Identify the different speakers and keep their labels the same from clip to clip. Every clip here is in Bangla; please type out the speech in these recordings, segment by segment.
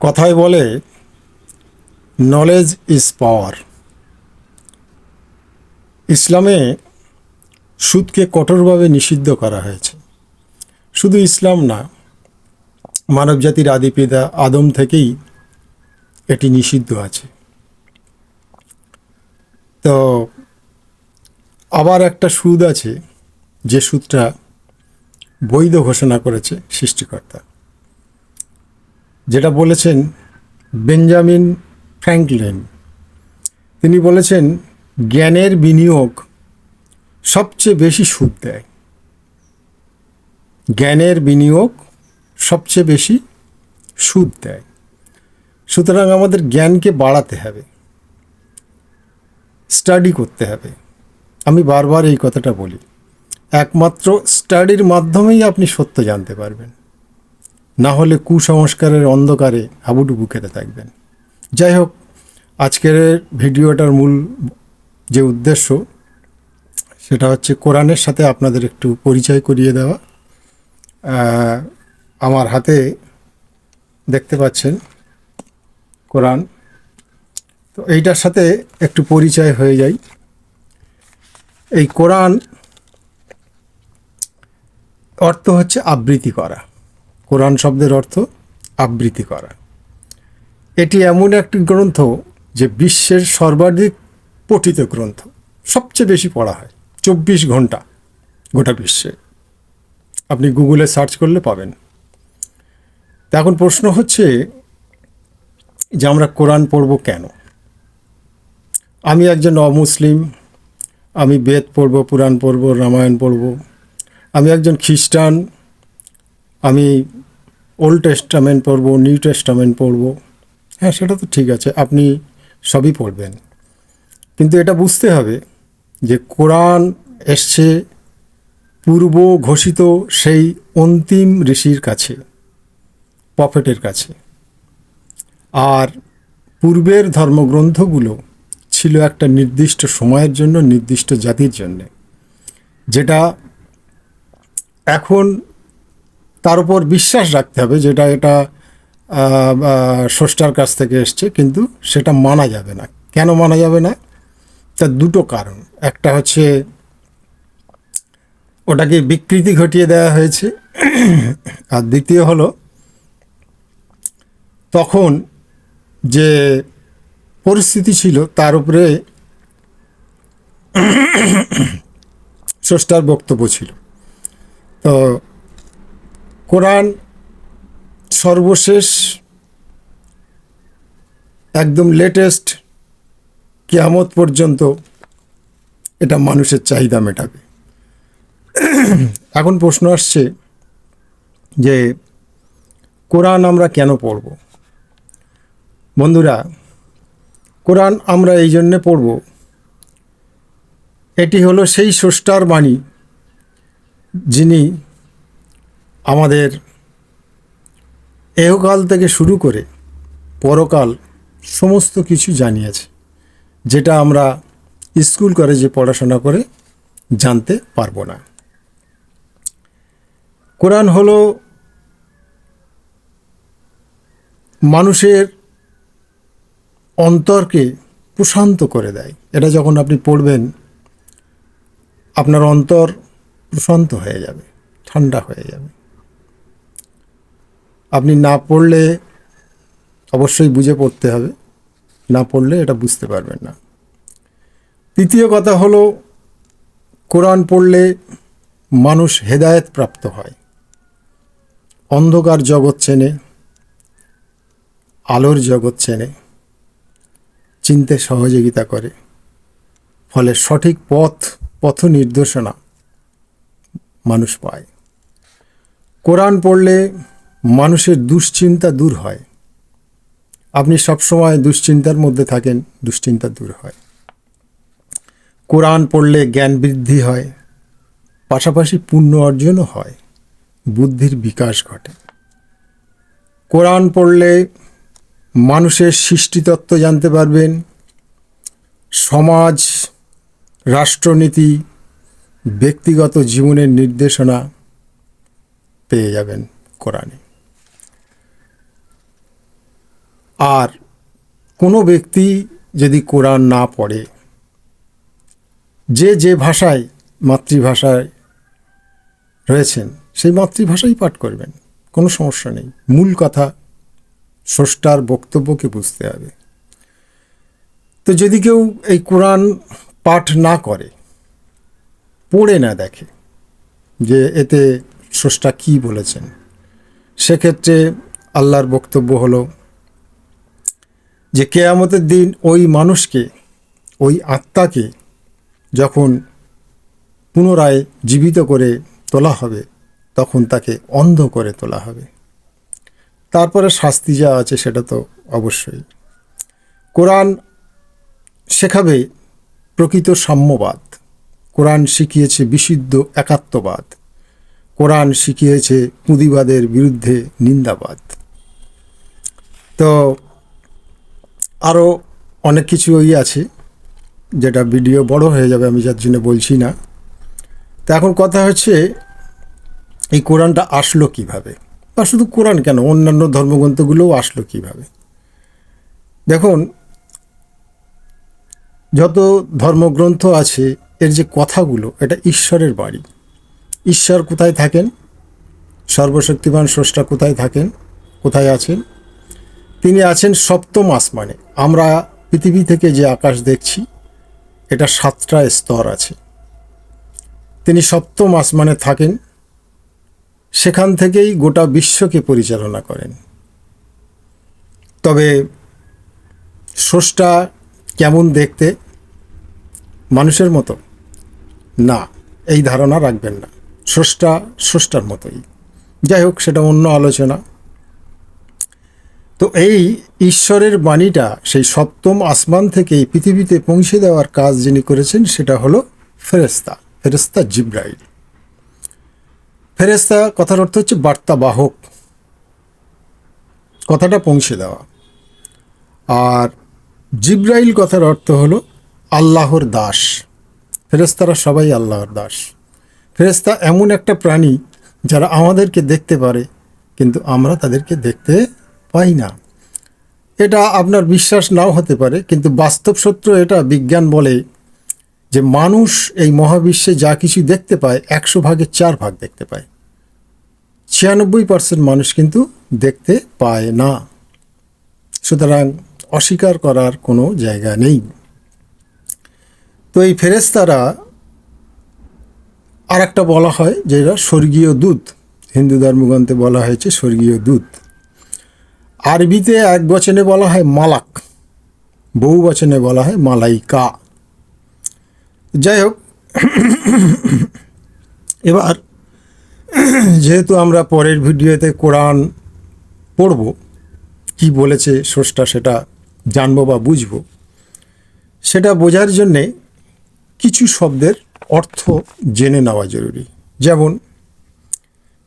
Speaker 1: কথায় বলে নলেজ ইজ পাওয়ার ইসলামে সুদকে কঠোরভাবে নিষিদ্ধ করা হয়েছে। শুধু ইসলাম না, মানবজাতির আদিপিতা আদম থেকেই এটি নিষিদ্ধ আছে। তো, আবার একটা সুদ আছে, যে সুদটা বৈধ ঘোষণা করেছে সৃষ্টিকর্তা। যেটা বলেছেন বেঞ্জামিন ফ্র্যাঙ্কলিন। তিনি বলেছেন, জ্ঞানের বিনিয়োগ সবচেয়ে বেশি সুদ দেয়। জ্ঞানের বিনিয়োগ সবচেয়ে বেশি সুদ দেয়। সুতরাং আমাদের জ্ঞানকে বাড়াতে হবে। স্টাডি করতে হবে। আমি বারবার এই কথাটা বলি। একমাত্র স্টাডির মাধ্যমেই আপনি সত্য জানতে পারবেন। না হলে কুসংস্কারের অন্ধকারে হাবুডুবু খেতে থাকবেন। যাই হোক, আজকের ভিডিওটার মূল যে উদ্দেশ্য, সেটা হচ্ছে কোরআনের সাথে আপনাদের একটু পরিচয় করিয়ে দেওয়া। আমার হাতে দেখতে পাচ্ছেন কোরআন। তো এইটার সাথে একটু পরিচয় হয়ে যায় এই কোরআন অর্থ হচ্ছে আবৃত্তি করা। কোরআন শব্দের অর্থ আবৃত্তি করা। এটি এমন একটি গ্রন্থ যে বিশ্বের সর্বাধিক পঠিত গ্রন্থ। সবচেয়ে বেশি পড়া হয়, চব্বিশ ঘণ্টা গোটা বিশ্বে। আপনি গুগলে সার্চ করলে পাবেন। তা এখন প্রশ্ন হচ্ছে যে আমরা কোরআন পড়ব কেন? আমি একজন অমুসলিম, আমি বেদ পড়ব পুরাণ পড়ব, রামায়ণ পড়ব। আমি একজন খ্রিস্টান, আমি ওল্ড টেস্টামেন্ট পড়ব নিউ টেস্টামেন্ট পড়ব। হ্যাঁ সেটা তো ঠিক আছে, আপনি সবই পড়বেন। কিন্তু এটা বুঝতে হবে যে কোরআন এসছে পূর্ব ঘোষিত সেই অন্তিম ঋষির কাছে, প্রফেটের কাছে। আর পূর্বের ধর্মগ্রন্থগুলো ছিল একটা নির্দিষ্ট সময়ের জন্য, নির্দিষ্ট জাতির জন্য, যেটা এখন তার উপর বিশ্বাস রাখতে হবে যেটা এটা স্রষ্টার কাছ থেকে এসছে, কিন্তু সেটা মানা যাবে না। কেন মানা যাবে না? তার দুটো কারণ। একটা হচ্ছে, ওটাকে বিকৃতি ঘটিয়ে দেওয়া হয়েছে। আর দ্বিতীয় হলো, তখন যে পরিস্থিতি ছিল, তার উপরে স্রষ্টার বক্তব্য ছিল। তো কোরআন সর্বশেষ, একদম লেটেস্ট কেয়ামত পর্যন্ত এটা মানুষের চাহিদা মেটাবে। এখন প্রশ্ন আসছে যে কোরআন আমরা কেন পড়ব? বন্ধুরা, কোরআন আমরা এই জন্যে পড়ব, এটি হলো সেই স্রষ্টার বাণী যিনি আমাদের এহকাল থেকে শুরু করে পরকাল সমস্ত কিছু জানিয়েছে, যেটা আমরা স্কুল কলেজে পড়াশোনা করে জানতে পারব না। কোরআন হলো মানুষের অন্তরকে প্রশান্ত করে দেয়। এটা যখন আপনি পড়বেন, আপনার অন্তর প্রশান্ত হয়ে যাবে, ঠান্ডা হয়ে যাবে। আপনি না পড়লে অবশ্যই বুঝে পড়তে হবে। না পড়লে এটা বুঝতে পারবেন না। তৃতীয় কথা হলো, কোরআন পড়লে মানুষ হেদায়েত প্রাপ্ত হয়। অন্ধকার জগৎ চেনে, আলোর জগৎ চেনে, চিনতে সহযোগিতা করে। ফলে সঠিক পথ পথ নির্দেশনা মানুষ পায়। কোরআন পড়লে মানুষের দুশ্চিন্তা দূর হয়। আপনি সবসময় দুশ্চিন্তার মধ্যে থাকেন, দুশ্চিন্তা দূর হয়। কোরআন পড়লে জ্ঞান বৃদ্ধি হয়, পাশাপাশি পুণ্য অর্জনও হয়, বুদ্ধির বিকাশ ঘটে। কোরআন পড়লে মানুষের সৃষ্টিতত্ত্ব জানতে পারবেন, সমাজ, রাষ্ট্রনীতি, ব্যক্তিগত জীবনের নির্দেশনা পেয়ে যাবেন কোরআনে। আর কোনো ব্যক্তি যদি কোরআন না পড়ে, যে যে ভাষায় মাতৃভাষায় রয়েছেন, সেই মাতৃভাষাই পাঠ করবেন, কোনো সমস্যা নেই। মূল কথা স্রষ্টার বক্তব্যকে বুঝতে হবে। তো যদি কেউ এই কোরআন পাঠ না করে, পড়ে না দেখে যে এতে স্রষ্টা কি বলেছেন, সেক্ষেত্রে আল্লাহর বক্তব্য হলো যে কেয়ামতের দিন ওই মানুষকে, ওই আত্মাকে যখন পুনরায় জীবিত করে তোলা হবে, তখন তাকে অন্ধ করে তোলা হবে। তারপরে শাস্তি যা আছে সেটা তো অবশ্যই। কোরআন শেখাবে প্রকৃত সাম্যবাদ। কোরআন শিখিয়েছে বিশুদ্ধ একাত্মবাদ। কোরআন শিখিয়েছে পুঁদিবাদের বিরুদ্ধে নিন্দাবাদ। তো আরও অনেক কিছু ওই আছে, যেটা ভিডিও বড় হয়ে যাবে, আমি যার জন্য বলছি না। তো এখন কথা হচ্ছে, এই কোরআনটা আসলো কীভাবে? বা শুধু কোরআন কেন? অন্যান্য ধর্মগ্রন্থগুলোও আসলো কীভাবে? দেখুন, যত ধর্মগ্রন্থ আছে, এর যে কথাগুলো, এটা ঈশ্বরের বাড়ি। ঈশ্বর কোথায় থাকেন? সর্বশক্তিমান স্রষ্টা কোথায় থাকেন? কোথায় আছেন? তিনি আছেন সপ্তম আসমানে। আমরা পৃথিবী থেকে যে আকাশ দেখছি, এটা সাতটা স্তর আছে। তিনি সপ্তম আসমানে থাকেন, সেখান থেকেই গোটা বিশ্বকে পরিচালনা করেন। তবে স্রষ্টা কেমন দেখতে? মানুষের মতো? না, এই ধারণা রাখবেন না। স্রষ্টা স্রষ্টার মতোই। যাই হোক, সেটা অন্য আলোচনা। তো এই ঈশ্বরের বাণীটা সেই সপ্তম আসমান থেকে এই পৃথিবীতে পৌঁছে দেওয়ার কাজ যিনি করেছেন, সেটা হলো ফেরেস্তা ফেরেস্তা জিব্রাইল। ফেরেস্তা কথার অর্থ হচ্ছে বার্তাবাহক। কথাটা পৌঁছে দেওয়া। আর জিব্রাইল কথার অর্থ হলো আল্লাহর দাস। ফেরেস্তারা সবাই আল্লাহর দাস। ফেরেস্তা এমন একটা প্রাণী যারা আমাদেরকে দেখতে পারে, কিন্তু আমরা তাদেরকে দেখতে পাই না। এটা আপনার বিশ্বাস নাও হতে পারে, কিন্তু বাস্তব সত্য এটা, বিজ্ঞান বলে যে মানুষ এই মহাবিশ্বে যা কিছু দেখতে পায়, একশো ভাগের চার ভাগ দেখতে পায়। ছিয়ানব্বই পার্সেন্ট মানুষ কিন্তু দেখতে পায় না। সুতরাং অস্বীকার করার কোনো জায়গা নেই। তো এই ফেরেস্তারা আর একটা বলা হয় যে এরা স্বর্গীয় দূত, হিন্দু ধর্মগ্রন্থে বলা হয়েছে স্বর্গীয় দূত। আরবিতে এক বচনে বলা হয় মালাক, বহু বচনে বলা হয় মালাইকা। যাই হোক এবার যেহেতু আমরা পরের ভিডিওতে কোরআন পড়ব, কি বলেছে স্রষ্টা সেটা জানব বা বুঝব, সেটা বোঝার জন্যে কিছু শব্দের অর্থ জেনে নেওয়া জরুরি। যেমন,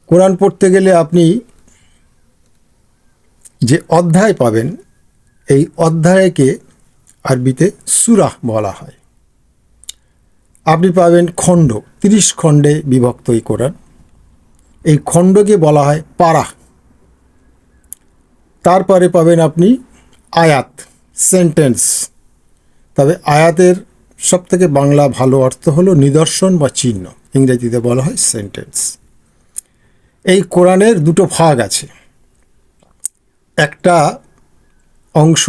Speaker 1: কোরআন পড়তে গেলে আপনি যে অধ্যায় পাবেন, এই অধ্যায়কে আরবিতে সুরাহ বলা হয়। আপনি পাবেন খণ্ড, তিরিশ খণ্ডে বিভক্ত এই কোরআন। এই খণ্ডকে বলা হয় পারা তারপরে পাবেন আপনি আয়াত, সেন্টেন্স। তবে আয়াতের সব থেকে বাংলা ভালো অর্থ হলো নিদর্শন বা চিহ্ন। ইংরেজিতে বলা হয় সেন্টেন্স। এই কোরআনের দুটো ভাগ আছে। একটা অংশ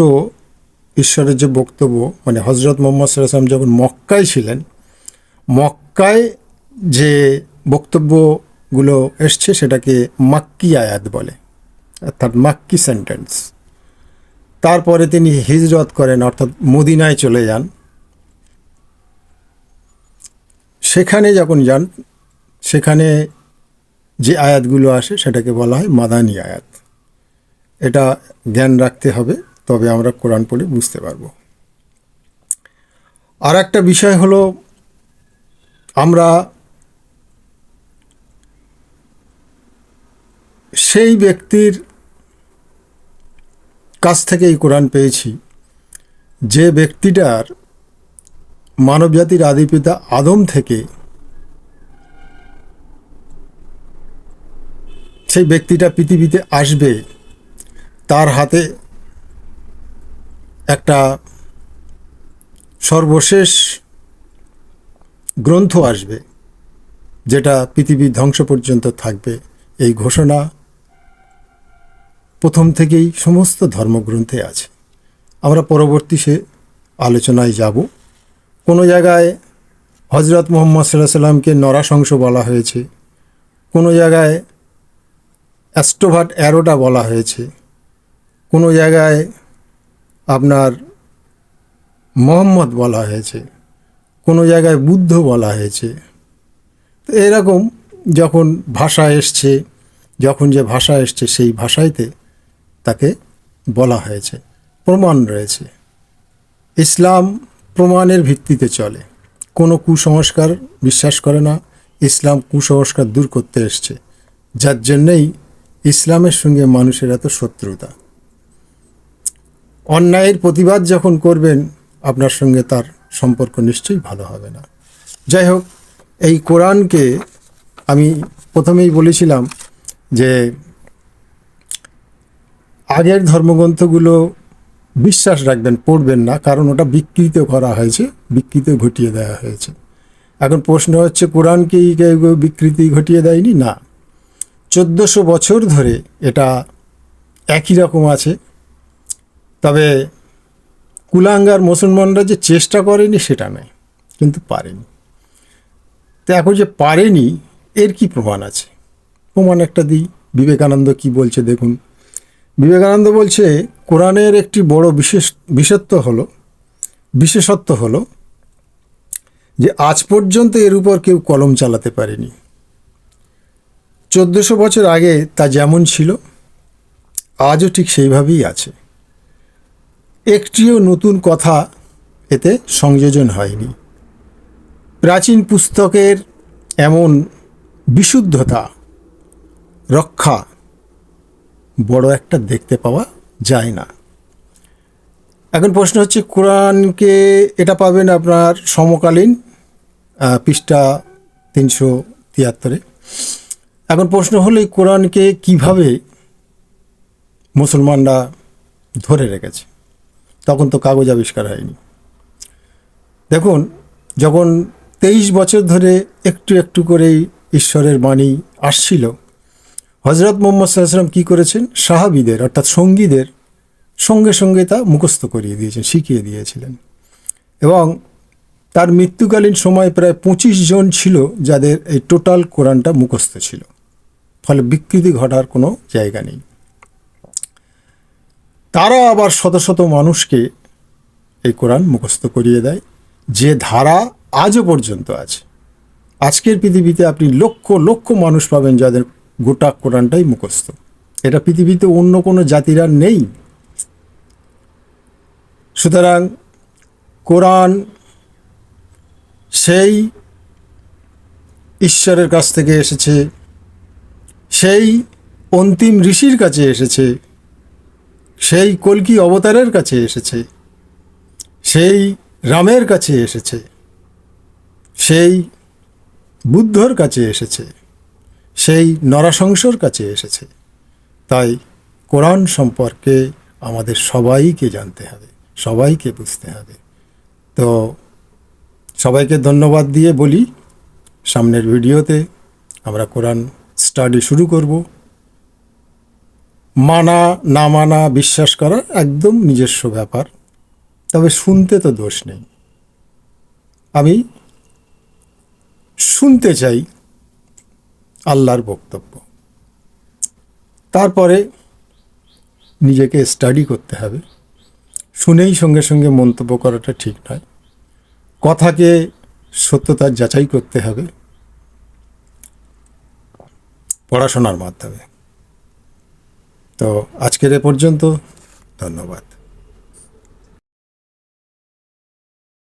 Speaker 1: ঈশ্বরের যে বক্তব্য মানে হজরত মোহাম্মদ সাল্লাম যখন মক্কায় ছিলেন, মক্কায় যে বক্তব্যগুলো এসছে সেটাকে মাক্কি আয়াত বলে, অর্থাৎ মাক্কি সেন্টেন্স তারপরে তিনি হিজরত করেন, অর্থাৎ মদিনায় চলে যান। সেখানে যখন যান, সেখানে যে আয়াতগুলো আসে সেটাকে বলা হয় মাদানি আয়াত। এটা জ্ঞান রাখতে হবে, তবে আমরা কোরআন পড়ে বুঝতে পারব। আর একটা বিষয় হলো, আমরা সেই ব্যক্তির কাছ থেকে এই কোরআন পেয়েছি। যে ব্যক্তিটার মানবজাতির আদিপিতা আদম থেকে সেই ব্যক্তিটা পৃথিবীতে আসবে তার হাতে একটা সর্বশেষ গ্রন্থ আসবে, যেটা পৃথিবী ধ্বংস পর্যন্ত থাকবে। এই ঘোষণা প্রথম থেকেই সমস্ত ধর্মগ্রন্থে আছে। আমরা পরবর্তী সে আলোচনায় যাব। কোনো জায়গায় হজরত মোহাম্মদ সাল্লাহ সাল্লামকে নরাশংস বলা হয়েছে, কোনো জায়গায় অ্যাস্ট্রোভাট অ্যারোটা বলা হয়েছে কোনো জায়গায় আপনার মোহাম্মদ বলা হয়েছে, কোনো জায়গায় বুদ্ধ বলা হয়েছে। তো এরকম যখন ভাষা এসছে, যখন যে ভাষা এসছে, সেই ভাষাইতে তাকে বলা হয়েছে, প্রমাণ রয়েছে। ইসলাম প্রমাণের ভিত্তিতে চলে। কোনো কুসংস্কার বিশ্বাস করে না, ইসলাম কুসংস্কার দূর করতে এসছে। যার জন্যেই ইসলামের সঙ্গে মানুষের এত শত্রুতা। অন্যায়ের প্রতিবাদ যখন করবেন, আপনার সঙ্গে তার সম্পর্ক নিশ্চয়ই ভালো হবে না। যাই হোক, এই কোরআনকে আমি প্রথমেই বলেছিলাম যে আগের ধর্মগ্রন্থগুলো বিশ্বাস রাখবেন, পড়বেন না, কারণ ওটা বিকৃত করা হয়েছে, বিকৃত ঘটিয়ে দেওয়া হয়েছে। এখন প্রশ্ন হচ্ছে কোরআনকে কেউ কেউ বিকৃতি ঘটিয়ে দেয়নি? না। চোদ্দোশো বছর ধরে এটা একই রকম আছে। তবে কুলাঙ্গার মুসলমানরা যে চেষ্টা করেনি, সেটা নয়, কিন্তু পারেনি। তো এখন যে পারেনি, এর কি প্রমাণ আছে? প্রমাণ একটা দিই, বিবেকানন্দ কি বলছে দেখুন। বিবেকানন্দ বলছে, কোরআনের একটি বড় বিশেষ, বিশেষত্ব হলো বিশেষত্ব হলো যে আজ পর্যন্ত এর উপর কেউ কলম চালাতে পারেনি। চোদ্দোশো বছর আগে তা যেমন ছিল, আজও ঠিক সেইভাবেই আছে। একটিও নতুন কথা এতে সংযোজন হয়নি। প্রাচীন পুস্তকের এমন বিশুদ্ধতা, রক্ষা বড় একটা দেখতে পাওয়া যায় না। এখন প্রশ্ন হচ্ছে, কোরআনকে এটা পাবেন আপনার সমকালীন পৃষ্ঠা তিনশো তিয়াত্তরে। এখন প্রশ্ন হলো, এই কোরআনকে কীভাবে মুসলমানরা ধরে রেখেছে? তখন তো কাগজ আবিষ্কার হয়নি। দেখুন, যখন তেইশ বছর ধরে একটু একটু করেই ঈশ্বরের বাণী আসছিল হজরত মোহাম্মদ সাল্লাম কী করেছেন? সাহাবিদের, অর্থাৎ সঙ্গীদের সঙ্গে সঙ্গে তা মুখস্থ করিয়ে দিয়েছেন, শিখিয়ে দিয়েছিলেন। এবং তার মৃত্যুকালীন সময় প্রায় পঁচিশ জন ছিল যাদের এই টোটাল কোরআনটা মুখস্থ ছিল। ফলে বিকৃতি ঘটার কোনো জায়গা নেই। তারা আবার শত শত মানুষকে এই কোরআন মুখস্থ করিয়ে দেয়। যে ধারা আজও পর্যন্ত আছে। আজকের পৃথিবীতে আপনি লক্ষ লক্ষ মানুষ পাবেন যাদের গোটা কোরআনটাই মুখস্থ। এটা পৃথিবীতে অন্য কোনো জাতিরা নেই। সুতরাং কোরআন সেই ঈশ্বরের কাছ থেকে এসেছে, সেই অন্তিম ঋষির কাছে এসেছে সেই কলকি অবতারের কাছে এসেছে। সেই রামের কাছে এসেছে। সেই বুদ্ধর কাছে এসেছে। সেই নরাশংসর কাছে এসেছে। তাই কোরআন সম্পর্কে আমাদের সবাইকে জানতে হবে, সবাইকে বুঝতে হবে। তো সবাইকে ধন্যবাদ দিয়ে বলি, সামনের ভিডিওতে আমরা কোরআন স্টাডি শুরু করব। মানা, না মানা, বিশ্বাস করা একদম নিজস্ব ব্যাপার। তবে শুনতে তো দোষ নেই। আমি শুনতে চাই আল্লাহর বক্তব্য। তারপরে নিজেকে স্টাডি করতে হবে। শুনেই সঙ্গে সঙ্গে মন্তব্য করাটা ঠিক নয়। কথাকে সত্যতার যাচাই করতে হবে। পড়াশোনার মাধ্যমে। তো আজকের এ পর্যন্ত ধন্যবাদ।